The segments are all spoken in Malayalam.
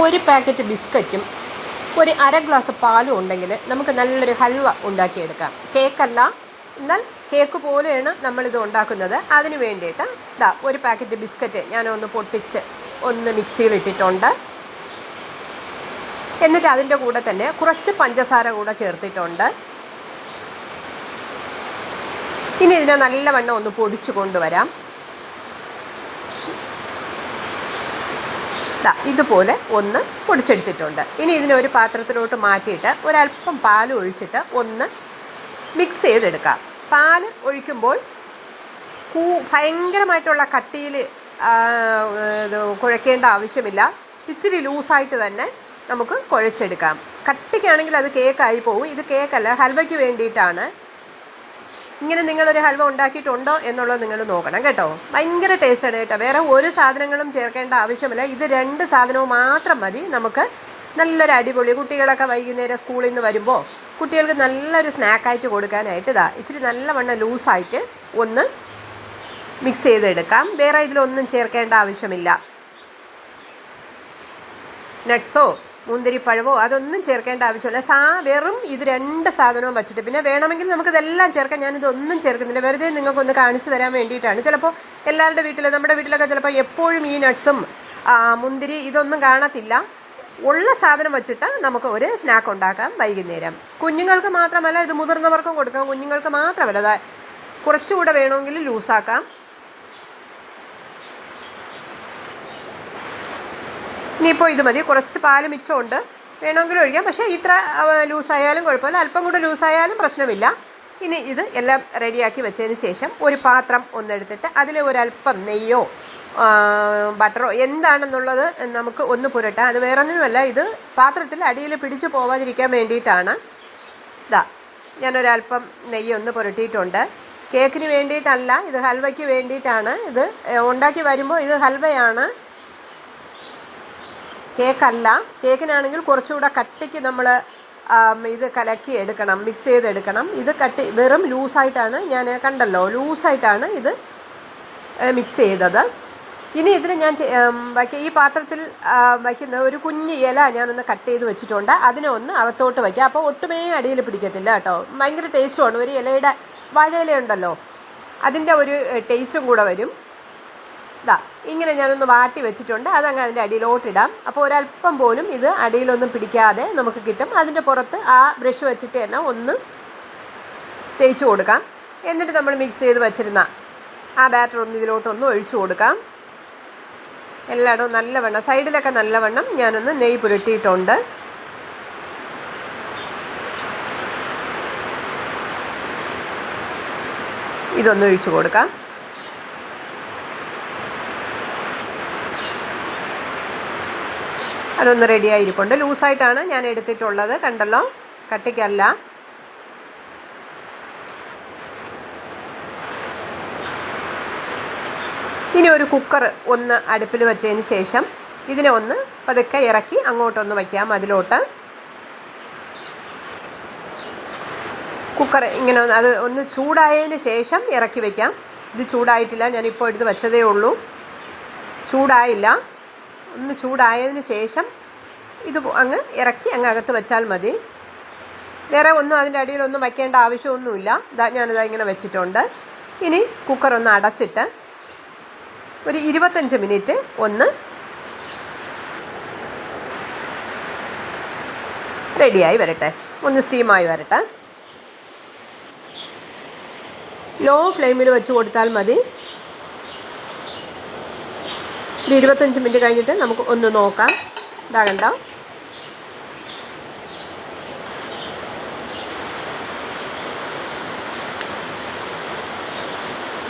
ഒരു പാക്കറ്റ് ബിസ്ക്കറ്റും ഒരു അര ഗ്ലാസ് പാലും ഉണ്ടെങ്കിൽ നമുക്ക് നല്ലൊരു ഹൽവ ഉണ്ടാക്കിയെടുക്കാം. കേക്കല്ല എന്നാൽ കേക്ക് പോലെയാണ് നമ്മളിത് ഉണ്ടാക്കുന്നത്. അതിന് വേണ്ടിയിട്ട് ഇതാ ഒരു പാക്കറ്റ് ബിസ്ക്കറ്റ് ഞാനൊന്ന് പൊട്ടിച്ച് ഒന്ന് മിക്സിയിൽ ഇട്ടിട്ടുണ്ട്. എന്നിട്ട് അതിന്റെ കൂടെ തന്നെ കുറച്ച് പഞ്ചസാര കൂടെ ചേർത്തിട്ടുണ്ട്. ഇനി ഇതിനെ നല്ലവണ്ണം ഒന്ന് പൊടിച്ചു കൊണ്ടുവരാം. ദാ ഇതുപോലെ ഒന്ന് പൊടിച്ചെടുത്തിട്ടുണ്ട്. ഇനി ഇതിനെ ഒരു പാത്രത്തിലോട്ട് മാറ്റിയിട്ട് ഒരല്പം പാൽ ഒഴിച്ചിട്ട് ഒന്ന് മിക്സ് ചെയ്തെടുക്കാം. പാൽ ഒഴിക്കുമ്പോൾ കൂ ഭയങ്കരമായിട്ടുള്ള കട്ടിയിൽ കുഴക്കേണ്ട ആവശ്യമില്ല. ഇച്ചിരി ലൂസായിട്ട് തന്നെ നമുക്ക് കുഴച്ചെടുക്കാം. കട്ടിക്കാണെങ്കിൽ അത് കേക്കായി പോകും ഇത് കേക്കല്ല ഹൽവയ്ക്ക് വേണ്ടിയിട്ടാണ് ഇങ്ങനെ നിങ്ങളൊരു ഹൽവ ഉണ്ടാക്കിയിട്ടുണ്ടോ എന്നുള്ളത് നിങ്ങൾ നോക്കണം കേട്ടോ. ഭയങ്കര ടേസ്റ്റാണ് കേട്ടോ. വേറെ ഒരു സാധനങ്ങളും ചേർക്കേണ്ട ആവശ്യമില്ല. ഇത് രണ്ട് സാധനവും മാത്രം മതി. നമുക്ക് നല്ലൊരു അടിപൊളി കുട്ടികളൊക്കെ വൈകുന്നേരം സ്കൂളിൽ നിന്ന് വരുമ്പോൾ കുട്ടികൾക്ക് നല്ലൊരു സ്നാക്കായിട്ട് കൊടുക്കാനായിട്ട് ഇതാ ഇച്ചിരി നല്ലവണ്ണം ലൂസായിട്ട് ഒന്ന് മിക്സ് ചെയ്തെടുക്കാം. വേറെ ഇതിലൊന്നും ചേർക്കേണ്ട ആവശ്യമില്ല. നട്ട്സോ മുന്തിരിപ്പഴമോ അതൊന്നും ചേർക്കേണ്ട ആവശ്യമില്ല. സാ വെറും ഇത് രണ്ട് സാധനവും വച്ചിട്ട് പിന്നെ വേണമെങ്കിൽ നമുക്കിതെല്ലാം ചേർക്കാം ഞാനിതൊന്നും ചേർക്കുന്നില്ല. വെറുതെ നിങ്ങൾക്കൊന്ന് കാണിച്ചു തരാൻ വേണ്ടിയിട്ടാണ്. ചിലപ്പോൾ എല്ലാവരുടെ വീട്ടിൽ നമ്മുടെ വീട്ടിലൊക്കെ ചിലപ്പോൾ എപ്പോഴും ഈ നട്ട്സും മുന്തിരി ഇതൊന്നും കാണത്തില്ല. ഉള്ള സാധനം വെച്ചിട്ട് നമുക്ക് ഒരു സ്നാക്ക് ഉണ്ടാക്കാം വൈകുന്നേരം. കുഞ്ഞുങ്ങൾക്ക് മാത്രമല്ല ഇത് മുതിർന്നവർക്കും കൊടുക്കാം. കുഞ്ഞുങ്ങൾക്ക് മാത്രമല്ല കുറച്ചുകൂടെ വേണമെങ്കിൽ ലൂസാക്കാം. ഇനിയിപ്പോൾ ഇത് മതി. കുറച്ച് പാൽ മിച്ചമുണ്ട്. വേണമെങ്കിൽ ഒഴിക്കാം. പക്ഷേ ഇത്ര ലൂസായാലും കുഴപ്പമില്ല. അല്പം കൂടെ ലൂസായാലും പ്രശ്നമില്ല. ഇനി ഇത് എല്ലാം റെഡിയാക്കി വെച്ചതിന് ശേഷം ഒരു പാത്രം ഒന്നെടുത്തിട്ട് അതിൽ ഒരല്പം നെയ്യോ ബട്ടറോ എന്താണെന്നുള്ളത് നമുക്ക് ഒന്ന് പുരട്ടാം. അത് വേറൊന്നിനുമല്ല. ഇത് പാത്രത്തിൽ അടിയിൽ പിടിച്ചു പോവാതിരിക്കാൻ വേണ്ടിയിട്ടാണ്. ഇതാ ഞാനൊരല്പം നെയ്യ് ഒന്ന് പുരട്ടിയിട്ടുണ്ട്. കേക്കിന് വേണ്ടിയിട്ടല്ല ഇത് ഹൽവയ്ക്ക് വേണ്ടിയിട്ടാണ് ഇത്. ഉണ്ടാക്കി വരുമ്പോൾ ഇത് ഹൽവയാണ്. കേക്കല്ല. കേക്കിനാണെങ്കിൽ കുറച്ചുകൂടെ കട്ടിക്ക് നമ്മൾ ഇത് കലക്കി എടുക്കണം മിക്സ് ചെയ്തെടുക്കണം ഇത് കട്ടി വെറും ലൂസായിട്ടാണ് ഞാൻ കണ്ടല്ലോ. ലൂസായിട്ടാണ് ഇത് മിക്സ് ചെയ്തത്. ഇനി ഇതിന് ഞാൻ വയ്ക്ക ഈ പാത്രത്തിൽ വയ്ക്കുന്ന ഒരു കുഞ്ഞ് ഇല ഞാനൊന്ന് കട്ട് ചെയ്ത് വെച്ചിട്ടുണ്ട്. അതിനെ ഒന്ന് അകത്തോട്ട് വയ്ക്കുക അപ്പോൾ ഒട്ടുമേ അടിയിൽ പിടിക്കത്തില്ല കേട്ടോ. ഭയങ്കര ടേസ്റ്റുമാണ് ഒരു ഇലയുടെ വാഴയില ഉണ്ടല്ലോ. അതിന്റെ ഒരു ടേസ്റ്റും കൂടെ വരും. ഇതാ ഇങ്ങനെ ഞാനൊന്ന് വാട്ടി വെച്ചിട്ടുണ്ട്. അതങ്ങ് അതിന്റെ അടിയിലോട്ടിടാം അപ്പോൾ ഒരല്പം പോലും ഇത് അടിയിലൊന്നും പിടിക്കാതെ നമുക്ക് കിട്ടും. അതിന്റെ പുറത്ത് ആ ബ്രഷ് വെച്ചിട്ട് തന്നെ ഒന്ന് തേച്ച് കൊടുക്കാം. എന്നിട്ട് നമ്മൾ മിക്സ് ചെയ്ത് വെച്ചിരുന്ന ആ ബാറ്റർ ഒന്ന് ഇതിലോട്ടൊന്ന് ഒഴിച്ചു കൊടുക്കാം. എല്ലായിടവും നല്ലവണ്ണം സൈഡിലൊക്കെ നല്ലവണ്ണം ഞാനൊന്ന് നെയ്യ് പുരട്ടിയിട്ടുണ്ട്. ഇതൊന്ന് ഒഴിച്ചു കൊടുക്കാം. അതൊന്ന് റെഡിയായി ആയിരിക്കുന്നുണ്ട് ലൂസായിട്ടാണ് ഞാൻ എടുത്തിട്ടുള്ളത്. കണ്ടല്ലോ? കട്ടിക്കല്ല. ഇനി ഒരു കുക്കർ ഒന്ന് അടുപ്പിൽ വെച്ചതിന് ശേഷം ഇതിനെ ഒന്ന് പതുക്കെ ഇറക്കി അങ്ങോട്ടൊന്ന് വയ്ക്കാം അതിലോട്ട്. കുക്കർ ഇങ്ങനെ അത് ഒന്ന് ചൂടായതിന് ശേഷം ഇറക്കി വയ്ക്കാം. ഇത് ചൂടായിട്ടില്ല. ഞാനിപ്പോൾ എടുത്ത് വെച്ചതേ ഉള്ളൂ. ചൂടായില്ല. ഒന്ന് ചൂടായതിന് ശേഷം ഇത് അങ്ങ് ഇറക്കി അങ്ങ് അകത്ത് വെച്ചാൽ മതി. വേറെ ഒന്നും അതിന്റെ അടിയിലൊന്നും വയ്ക്കേണ്ട ആവശ്യമൊന്നുമില്ല. ഇതാ ഞാനിതാ ഇങ്ങനെ വെച്ചിട്ടുണ്ട്. ഇനി കുക്കർ ഒന്ന് അടച്ചിട്ട് ഒരു ഇരുപത്തഞ്ച് മിനിറ്റ് ഒന്ന് റെഡിയായി വരട്ടെ. ഒന്ന് സ്റ്റീമായി വരട്ടെ. ലോ ഫ്ലെയിമിൽ വെച്ച് കൊടുത്താൽ മതി. ഒരു ഇരുപത്തഞ്ച് മിനിറ്റ് കഴിഞ്ഞിട്ട് നമുക്ക് ഒന്ന് നോക്കാം. ഇതാ കണ്ടോ?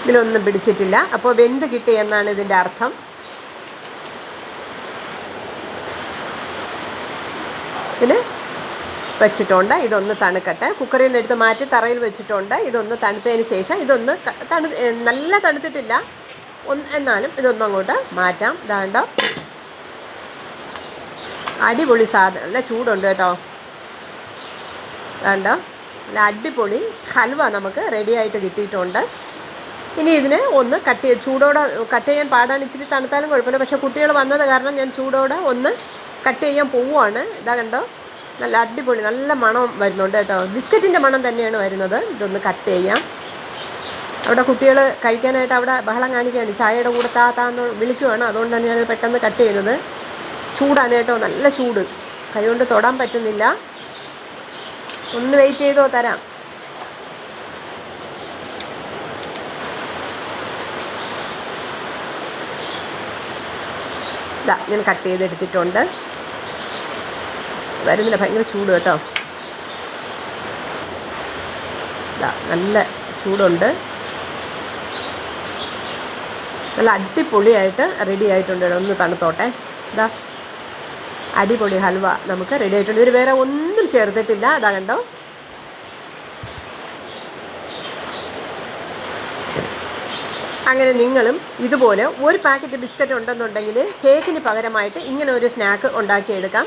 ഇതിലൊന്നും പിടിച്ചിട്ടില്ല. അപ്പോൾ വെന്ത് കിട്ടി എന്നാണ് ഇതിന്റെ അർത്ഥം. ഇതിന് വെച്ചിട്ടുണ്ട്. ഇതൊന്ന് തണുക്കട്ടെ. കുക്കറിൽ നിന്ന് എടുത്ത് മാറ്റി തറയിൽ വെച്ചിട്ടുണ്ട്. ഇതൊന്ന് തണുത്തതിന് ശേഷം ഇതൊന്ന് തണു നല്ല തണുത്തിട്ടില്ല. എന്നാലും ഇതൊന്നും അങ്ങോട്ട് മാറ്റാം. ഇതാണ്ട. അടിപൊളി സാധനം. നല്ല ചൂടുണ്ട് കേട്ടോ. വേണ്ട നല്ല അടിപൊളി ഹൽവ നമുക്ക് റെഡി ആയിട്ട് കിട്ടിയിട്ടുണ്ട്. ഇനി ഇതിനെ ഒന്ന് കട്ട് ചെയ്ത് ചൂടോടെ കട്ട് ചെയ്യാൻ പാടാണ്. ഇച്ചിരി തണുത്താലും കുഴപ്പമില്ല. പക്ഷേ കുട്ടികൾ വന്നത് കാരണം ഞാൻ ചൂടോടെ ഒന്ന് കട്ട് ചെയ്യാൻ പോവുകയാണ്. ഇതാ കണ്ടോ. നല്ല അടിപൊളി നല്ല മണം വരുന്നുണ്ട് കേട്ടോ. ബിസ്ക്കറ്റിന്റെ മണം തന്നെയാണ് വരുന്നത്. ഇതൊന്ന് കട്ട് ചെയ്യാം. അവിടെ കുട്ടികൾ കഴിക്കാനായിട്ട് അവിടെ ബഹളം കാണിക്കുകയാണ് ചായയുടെ കൂടെ താ താന്ന് വിളിക്കുവാണ്. അതുകൊണ്ടാണ് ഞാൻ പെട്ടെന്ന് കട്ട് ചെയ്യുന്നത് ചൂടാണ് കേട്ടോ നല്ല ചൂട്. കൈകൊണ്ട് തൊടാൻ പറ്റുന്നില്ല. ഒന്ന് വെയിറ്റ് ചെയ്തോ തരാം. ഇതാ ഞാൻ കട്ട് ചെയ്തെടുത്തിട്ടുണ്ട്. വരുന്നില്ല. ഭയങ്കര ചൂട് കേട്ടോ. ഇതാ നല്ല ചൂടുണ്ട്. നല്ല അടിപൊളിയായിട്ട് റെഡി ആയിട്ടുണ്ട് ഒന്ന് തണുത്തോട്ടെ. ഇതാ അടിപൊളി ഹൽവ നമുക്ക് റെഡി ആയിട്ടുണ്ട്. ഇവർ വേറെ ഒന്നും ചേർത്തിട്ടില്ല. അതാ കണ്ടോ? അങ്ങനെ നിങ്ങളും ഇതുപോലെ ഒരു പാക്കറ്റ് ബിസ്ക്കറ്റ് ഉണ്ടെന്നുണ്ടെങ്കിൽ കേക്കിന് പകരമായിട്ട് ഇങ്ങനെ ഒരു സ്നാക്ക് ഉണ്ടാക്കിയെടുക്കാം.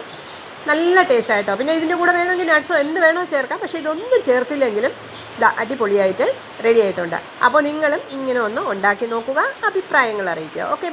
നല്ല ടേസ്റ്റ് ആയിട്ടോ. പിന്നെ ഇതിന്റെ കൂടെ വേണമെങ്കിൽ നട്ട്സോ എന്ത് വേണോ ചേർക്കാം. പക്ഷേ ഇതൊന്നും ചേർത്തില്ലെങ്കിലും അടിപൊളിയായിട്ട് റെഡി ആയിട്ടുണ്ട്. അപ്പോൾ നിങ്ങളും ഇങ്ങനെ ഒന്ന് ഉണ്ടാക്കി നോക്കുക അഭിപ്രായങ്ങൾ അറിയിക്കുക. ഓക്കെ